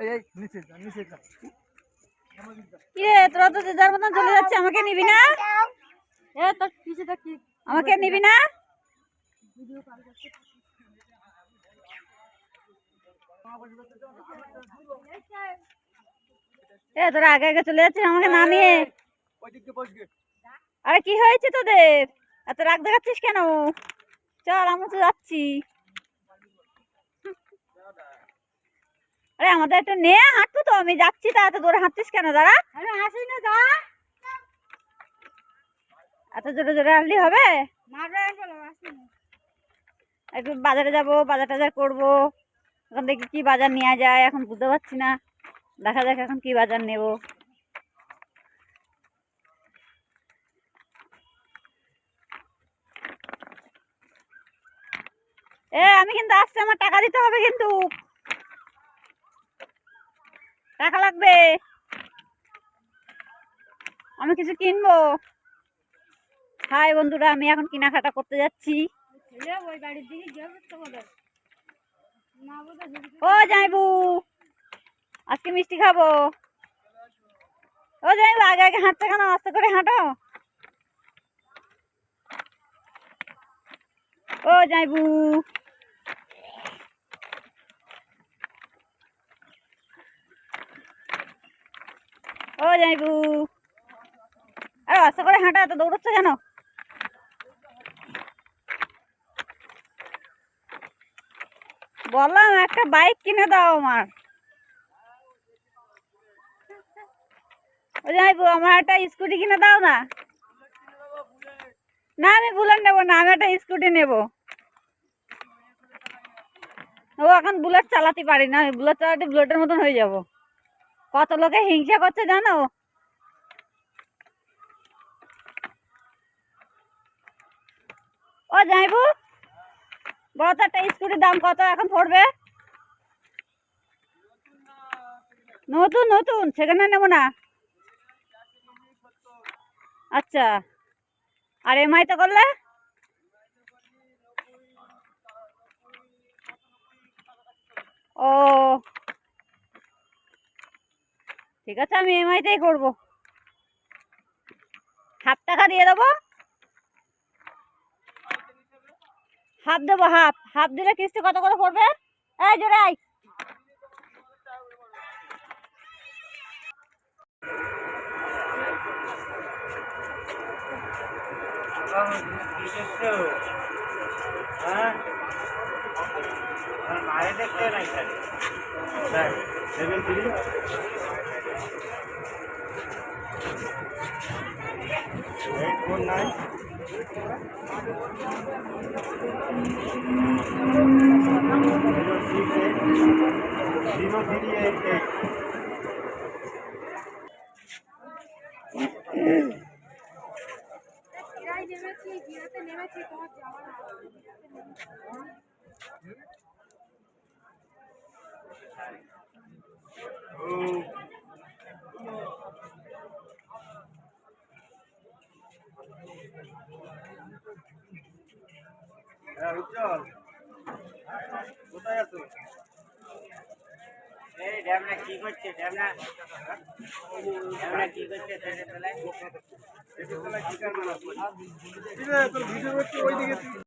এই এই নিচে যা নিচে যা। কি রে তোরা তো যে যার মতন চলে যাচ্ছে আমাকে নিবি না? আমাকে নিবি না? এ তোরা আগে আগে চলে যাচ্ছিস আমাকে না নিয়ে। আরে কি হয়েছে তোদের? এত রাগ দেখাচ্ছিস কেন? চল আমরা তো যাচ্ছি। আরে আমাদের একটু নে হাঁটবো তো আমি যাচ্ছি তা এত দূরে হাঁটছিস কেন? দাঁড়া। আরে আসি না যা। এত জোরে জোরে হাঁটলি হবে? একটু বাজারে যাব বাজার টাজার করব। এখন দেখি কি বাজার নেওয়া যায় এখন বুঝতে পারছি না। দেখা যাক এখন কি বাজার নেব। এ আমি কিন্তু আসছি আমার টাকা দিতে হবে কিন্তু। টাকা লাগবে। আমি কিছু কিনবো। হাই বন্ধুরা, আমি এখন কেনাকাটা করতে যাচ্ছি। ও যাইবু আজকে মিষ্টি খাব। ও যাইবু আগে আগে হাঁটতে কেন? আস্তে করে হাঁটো। ও যাইবু ও যাইবু আরে আস্তে করে হাঁটা, এত দৌড়চ্ছ কেন? বললাম, একটা বাইক কিনে দাও আমার। ও যাইবু আমার একটা স্কুটি কিনে দাও না। না, আমি বুলেট নেব না, আমি একটা স্কুটি নেব। ও এখন বুলেট চালাতে পারি না বুলেট চালাতে বুলেটের মতন হয়ে যাব। কত লোকে হিংসা করছে জানো? ও যাইবু বড় তো একটা স্কুটির দাম কত এখন পড়বে? নতুন নতুন, সেখানে নেব না। আচ্ছা আর এমআই তো করলে? ও ঠিক আছে, আমি এমআইতেই করব। হাফ টাকা দিয়ে দেবো। হাফ দেবো, হাফ। হাফ দিলে কিস্তি কত করে পড়বে? এই জোরে আয়। মায়ে দেখতে নাই three eight zero three eight eight এরাই হ্যাঁ উজ্জ্বল। কোথায় আছো? এই ড্যামনা কি করছে ড্যামনা? ড্যামনা কি করছে ছেলে তলায়? তোর ভিডিও করছি